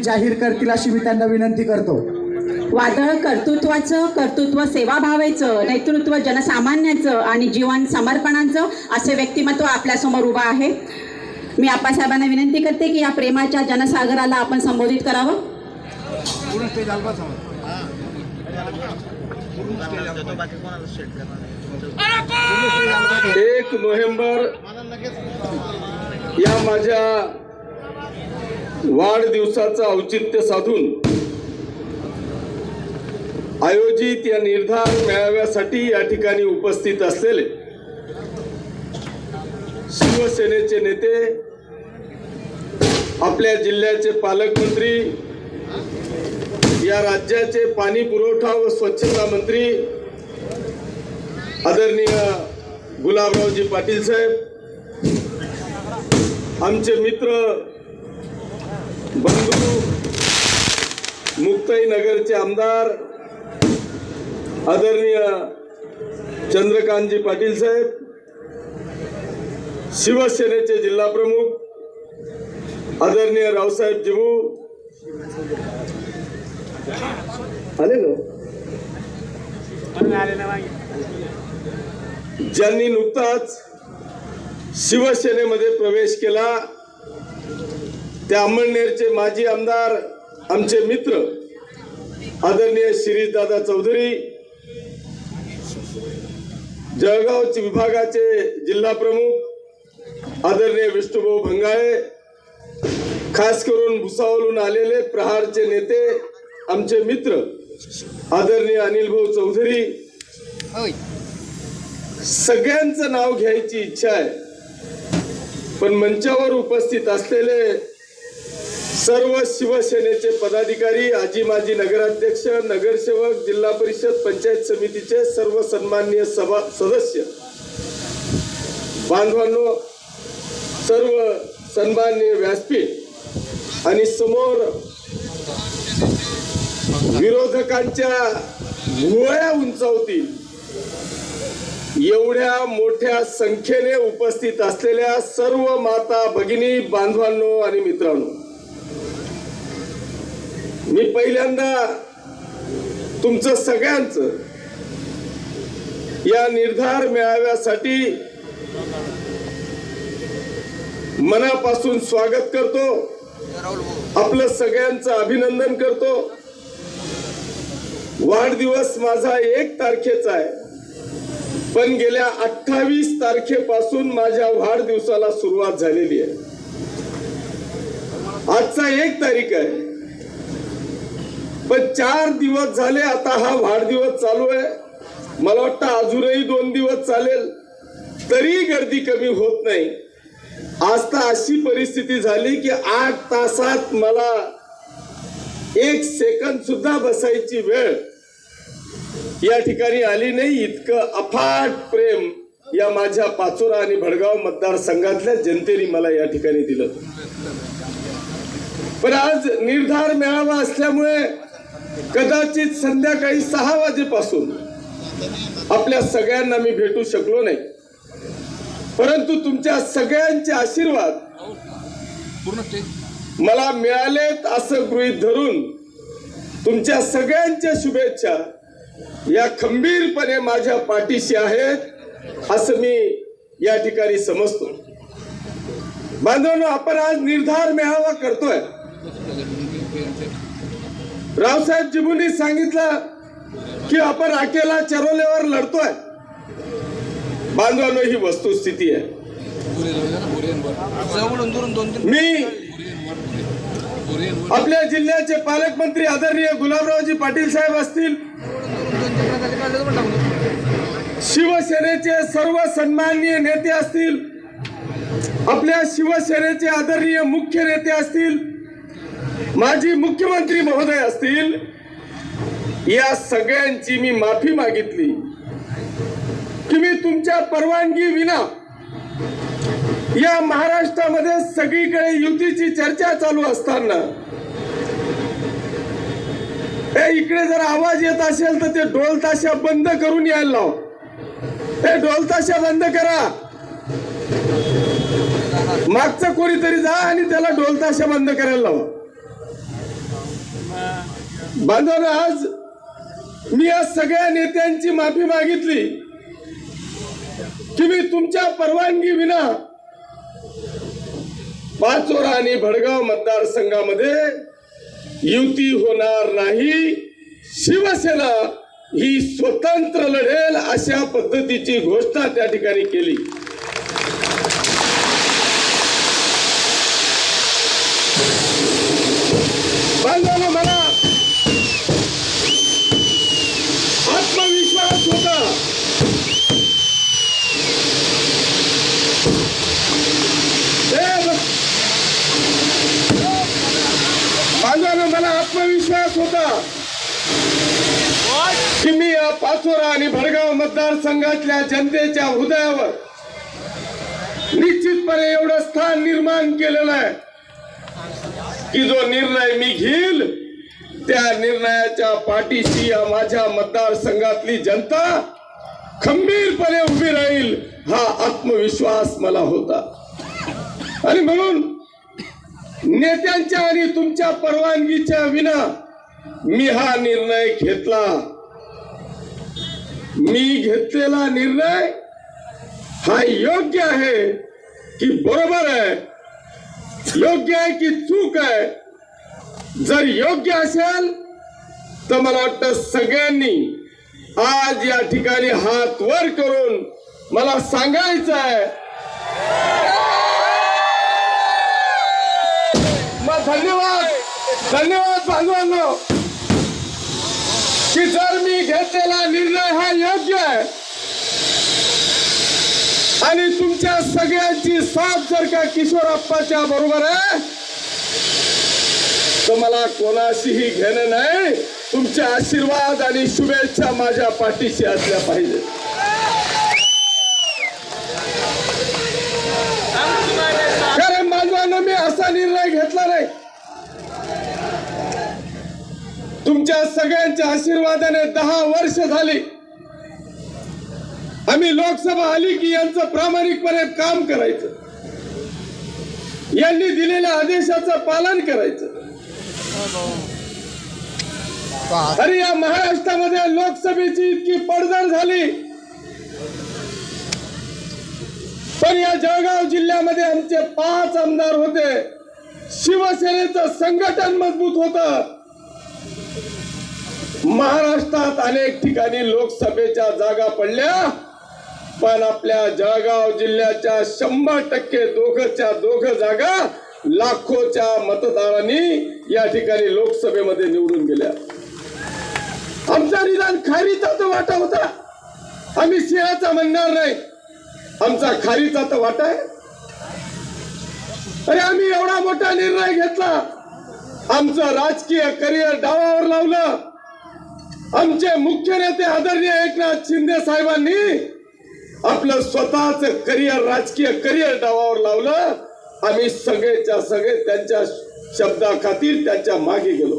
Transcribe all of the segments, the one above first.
जाहीर करतील अशी मी त्यांना विनंती करतो. वादळ कर्तृत्वाचं कर्तृत्व सेवाभावेचं नेतृत्व जनसामान्याचं आणि जीवन समर्पणाचं असे व्यक्तिमत्व आपल्यासमोर उभं आहे. मी आप्पासाहेबांना विनंती करते की या प्रेमाच्या जनसागराला आपण संबोधित करावं. एक नोव्हेंबर या माझ्या वाढदिवसाचं औचित्य साधून आयोजित या निर्धार मेळाव्यासाठी या ठिकाणी उपस्थित असलेले शिवसेनेचे नेते आपल्या जिल्ह्याचे पालकमंत्री या राज्याचे पाणी पुरवठा व स्वच्छता मंत्री आदरणीय गुलाबरावजी पाटील साहेब आमचे मित्र बंधू मुक्ताई नगरचे आमदार आदरणीय चंद्रकांतजी पाटील साहेब शिवसेनेचे जिल्हा प्रमुख आदरणीय रावसाहेब जिबू. आले ना? ज्यांनी नुकताच शिवसेनेमध्ये प्रवेश केला त्या अंमळनेरचे माजी आमदार आमचे मित्र आदरणीय शिरीषदादा चौधरी जळगाव विभागाचे जिल्हा प्रमुख आदरणीय विष्णुभाऊ भंगाळे खास करून भुसावळून आलेले प्रहारचे नेते आमचे मित्र आदरणीय अनिल भाऊ चौधरी सगळ्यांचं नाव घ्यायची इच्छा आहे. पण मंचावर उपस्थित असलेले सर्व शिवसेनेचे पदाधिकारी आजी माजी नगराध्यक्ष नगरसेवक जिल्हा परिषद पंचायत समितीचे सर्व सन्माननीय सभा सदस्य. बांधवांनो सर्व सन्माननीय व्यासपीठ आणि समोर विरोधकांच्या भुवया उंचावतील. एवढ्या मोठ्या संख्येने उपस्थित असलेल्या सर्व माता भगिनी बांधवांनो आणि मित्रांनो मी पहिल्यांदा तुमचं सगळ्यांचं या निर्धार मेळाव्यासाठी मनापासून स्वागत करतो. आपलं सगळ्यांचं अभिनंदन करतो. वाढदिवस माझा एक तारखेचा आहे. पण गेल्या अठ्ठावीस तारखेपासून माझ्या वाढदिवसाला सुरुवात झालेली आहे. आजचा एक तारीख आहे. पण चार दिवस झाले आता हा वाढदिवस चालू आहे. मला वाटतं अजूनही दोन दिवस चालेल. तरी गर्दी कमी होत नाही. आज तर अशी परिस्थिती झाली की आठ तासात मला एक सेकंद सुद्धा बसायची वेळ या ठिकाणी आली नाही. इतकं अफाट प्रेम या माझ्या पाचोरा आणि भडगाव मतदारसंघातल्या जनतेने मला या ठिकाणी दिलं. पण आज निर्धार मेळावा असल्यामुळे कदाचित संध्याकाळी सहा वाजेपासून आपल्या सगळ्यांना मी भेटू शकलो नाही. परंतु तुमच्या सगळ्यांचे आशीर्वाद मला मिळालेत असं गृहीत धरून तुमच्या सगळ्यांच्या शुभेच्छा या खंबीरपणे माझ्या पाठीशी आहेत असं मी या ठिकाणी समजतो. बांधवांनो आपण आज निर्धार मेळावा करतोय. रावसाहेब जिबूंनी सांगितलं की आपण राखेला चरवल्यावर लढतोय. बांधवानो ही वस्तुस्थिती आहे. मी आपल्या जिल्ह्याचे पालकमंत्री आदरणीय गुलाबरावजी पाटील साहेब असतील शिवसेनेचे सर्व सन्माननीय नेते असतील आपल्या शिवसेनेचे आदरणीय मुख्य नेते असतील माझी मुख्यमंत्री महोदय असतील या सगळ्यांची मी माफी मागितली. की मी तुमच्या परवानगी विना या महाराष्ट्रामध्ये सगळीकडे युतीची चर्चा चालू असताना ए इकडे जर आवाज येत असेल तर ते ढोल ताशा बंद करून यायला लाव. हे ढोल ताशा बंद करा. मागचं कोणीतरी जा आणि त्याला ढोल ताशा बंद करायला लावा. बांधवांनो आज मी या सगळ्या नेत्यांची माफी मागितली. की मी तुमच्या परवानगी विना पाचोरा आणि भडगाव मतदारसंघामध्ये युती होणार नाही. शिवसेना ही स्वतंत्र लढेल अशा पद्धतीची घोषणा त्या ठिकाणी केली बांधवांनो मला आत्मविश्वास होता हे बघ. बांधवांनो मला आत्मविश्वास होता. की मी या पाचोरा आणि भडगाव मतदारसंघातल्या जनतेच्या हृदयावर निश्चितपणे एवढं स्थान निर्माण केलेलं आहे की जो निर्णय मी घेईल त्या निर्णयाच्या पाठीशी या माझ्या मतदारसंघातली जनता खंबीरपणे उभी राहील हा आत्मविश्वास मला होता. आणि म्हणून नेत्यांच्या आणि तुमच्या परवानगीच्या विना मी हा निर्णय घेतला. मी घेतलेला निर्णय हा योग्य आहे की बरोबर आहे योग्य आहे की चूक आहे. जर योग्य असेल तर मला वाटतं सगळ्यांनी आज या ठिकाणी हात वर करून मला सांगायचं आहे. धन्यवाद. धन्यवाद बांधवांनो की जर मी घेतलेला निर्णय हा योग्य आहे आणि तुमच्या सगळ्यांची साथ जर का किशोरप्पाच्या बरोबर आहे तर मला कोणाशीही घेणं नाही. तुमचे आशीर्वाद आणि शुभेच्छा माझ्या पाठीशी असल्या पाहिजे तुमच्या सगळ्यांच्या आशीर्वादाने दहा वर्ष झाली. आम्ही लोकसभा आली की यांचं प्रामाणिकपणे काम करायचं. यांनी दिलेल्या आदेशाचं पालन करायचं. अरे या महाराष्ट्रामध्ये लोकसभेची इतकी पडझड झाली. पण या जळगाव जिल्ह्यामध्ये आमचे पाच आमदार होते. शिवसेनेचं संघटन मजबूत होतं. महाराष्ट्रात अनेक ठिकाणी लोकसभेच्या जागा पडल्या पण आपल्या जळगाव जिल्ह्याच्या शंभर टक्के दोघच्या दोघ जागा लाखोच्या मतदारांनी या ठिकाणी लोकसभेमध्ये निवडून गेल्या. आमचा निदान खारीचा तर वाटा होता. आम्ही सिंहाचा म्हणणार नाही. आमचा खारीचा तर वाटा आहे. अरे आम्ही एवढा मोठा निर्णय घेतला. आमचं राजकीय करिअर डावावर लावलं. आमचे मुख्य नेते आदरणीय एकनाथ शिंदे साहेबांनी आपलं स्वतःच करिअर राजकीय करिअर डावावर लावलं. आम्ही सगळेच्या सगळे त्यांच्या शब्दाखातीर त्यांच्या मागे गेलो.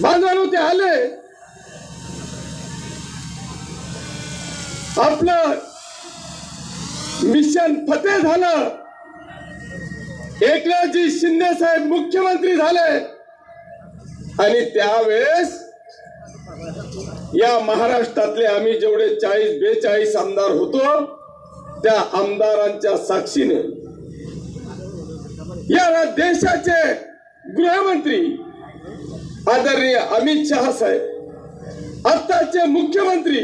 बांधवानो ते आले. आपलं मिशन फते झालं. एकनाथजी शिंदे साहेब मुख्यमंत्री झाले. आणि त्यावेळेस या महाराष्ट्रातले आम्ही जेवढे चाळीस बेचाळीस आमदार होतो त्या आमदारांच्या साक्षीने या देशाचे गृहमंत्री आदरणीय अमित शहा साहेब आताचे मुख्यमंत्री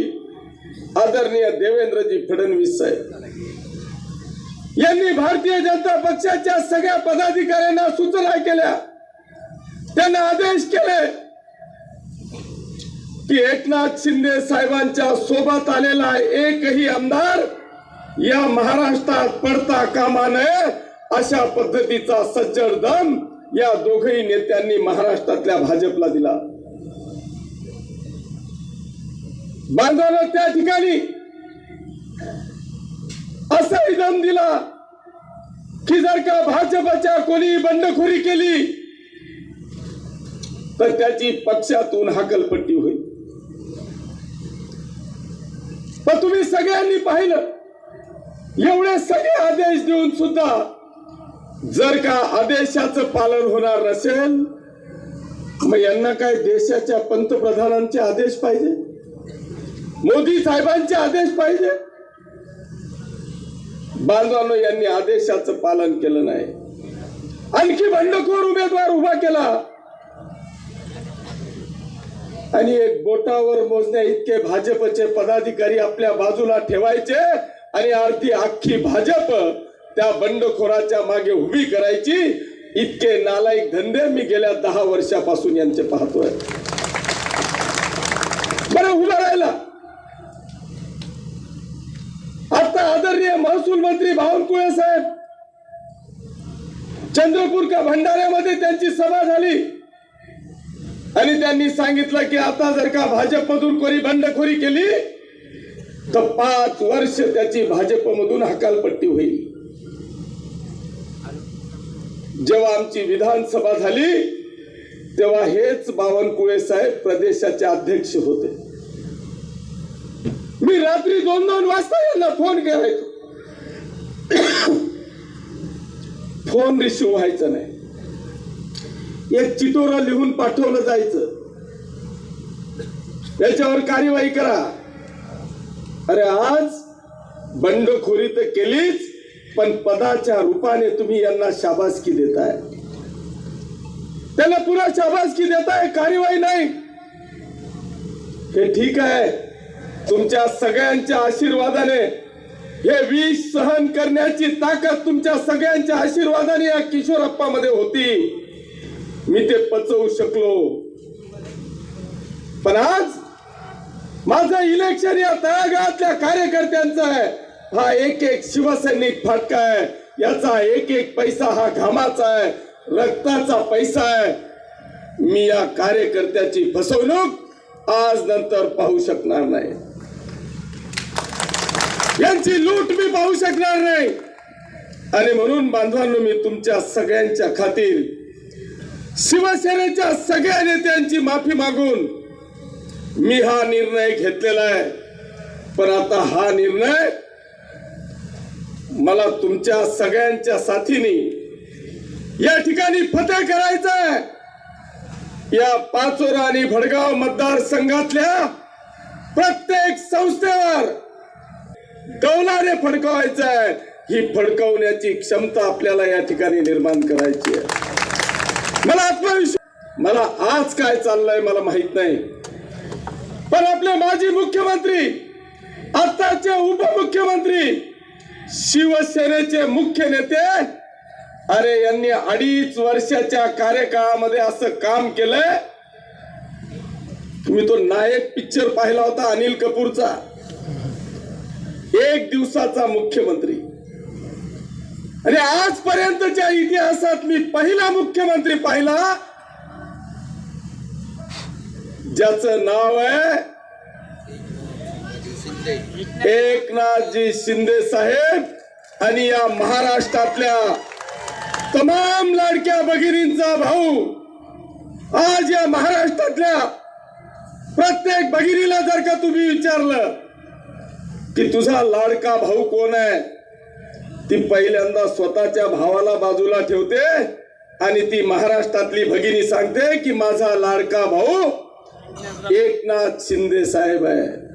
आदरणीय देवेंद्रजी फडणवीस साहेब यांनी भारतीय जनता पक्षाच्या सगळ्या पदाधिकाऱ्यांना सूचना केल्या. त्यांना आदेश केले. की एकनाथ शिंदे साहेबांच्या सोबत आलेला एकही आमदार या महाराष्ट्रात पडता कामा नये अशा पद्धतीचा सज्जड दम या दोघही नेत्यांनी महाराष्ट्रातल्या भाजपला दिला. बांधवानं त्या ठिकाणी असाही दम दिला की जर का भाजपच्या कोणी बंडखोरी केली तर त्याची पक्षातून हकलपट्टी होईल. पण तुम्ही सगळ्यांनी पाहिलं. एवढे सगळे आदेश देऊन सुद्धा जर का आदेशाचं पालन होणार नसेल मग यांना काय देशाच्या पंतप्रधानांचे आदेश पाहिजे? मोदी साहेबांचे आदेश पाहिजे? बांधवांनो यांनी आदेशाचं पालन केलं नाही. आणखी बंडखोर उमेदवार उभा केला. आणि एक बोटावर मोजण्या इतके भाजपचे पदाधिकारी आपल्या बाजूला ठेवायचे आणि अर्धी अख्खी भाजप त्या बंडखोराच्या मागे उभी करायची. इतके नालायक धंदे मी गेल्या दहा वर्षापासून यांचे पाहतोय. बरं उभा राहिला. आता आदरणीय महसूल मंत्री बावनकुळे साहेब चंद्रपूर का भंडाऱ्यामध्ये त्यांची सभा झाली. आणि त्यांनी सांगितलं की आता जर का भाजपमधून कोणी बंडखोरी केली तर पाच वर्ष त्याची भाजपमधून हकालपट्टी होईल. जेव्हा आमची विधानसभा झाली तेव्हा हेच बावनकुळे साहेब प्रदेशाचे अध्यक्ष होते. मी रात्री दोन दोन वाजता यांना फोन करायचो. फोन रिसिव्ह व्हायचा नाही. एक चिटोरा लिहून पाठवलं जायचं. त्याच्यावर कार्यवाही करा. अरे आज बंडखोरी तर केलीच पण पदाच्या रूपाने तुम्ही यांना शाबासकी देताय. त्यांना पुन्हा शाबासकी देताय कार्यवाही नाही. हे ठीक आहे. तुमच्या सगळ्यांच्या आशीर्वादाने हे विष सहन करण्याची ताकद तुमच्या सगळ्यांच्या आशीर्वादाने या किशोरप्पामध्ये होती. मी ते पचवू शकलो. पण आज माझं इलेक्शन या तळागाळातल्या कार्यकर्त्यांचं आहे. हा एक एक शिवसैनिक फाटका आहे. याचा एक एक पैसा हा घामाचा आहे. रक्ताचा पैसा आहे. मी या कार्यकर्त्याची फसवणूक आज नंतर पाहू शकणार नाही. यांची लूट मी पाहू शकणार नाही. आणि म्हणून बांधवांनो मी तुमच्या सगळ्यांच्या खातीर शिवसेनेच्या सगळ्या नेत्यांची माफी मागून मी हा निर्णय घेतलेला आहे. पण आता हा निर्णय मला तुमच्या सगळ्यांच्या साथीने या ठिकाणी फतेह करायचा आहे. या पाचोरा आणि भडगाव मतदारसंघातल्या प्रत्येक संस्थेवर कौलाने फडकवायचं आहे. ही फडकवण्याची क्षमता आपल्याला या ठिकाणी निर्माण करायची आहे. मला आत्मविश्वास मला आज काय चाललंय मला माहीत नाही. पण आपले माजी मुख्यमंत्री आताचे उपमुख्यमंत्री शिवसेनेचे मुख्य नेते अरे यांनी अडीच वर्षाच्या कार्यकाळामध्ये असं काम केलंय. तुम्ही तो नायक पिक्चर पाहिला होता अनिल कपूरचा. एक दिवसाचा मुख्यमंत्री. आणि आजपर्यंतच्या इतिहासात मी पहिला मुख्यमंत्री पाहिला. ज्याचं नाव आहे एकनाथजी शिंदे साहेब. आणि या महाराष्ट्रातल्या तमाम लाडक्या भगिनींचा भाऊ आज या महाराष्ट्रातल्या प्रत्येक भगिनीला जर का तुम्ही विचारलं की तुझा लाडका भाऊ कोण आहे? ती पहिल्यांदा स्वतःच्या भावाला बाजूला ठेवते आणि ती महाराष्ट्रातली भगिनी सांगते की माझा लाडका भाऊ एकनाथ शिंदे साहेब आहे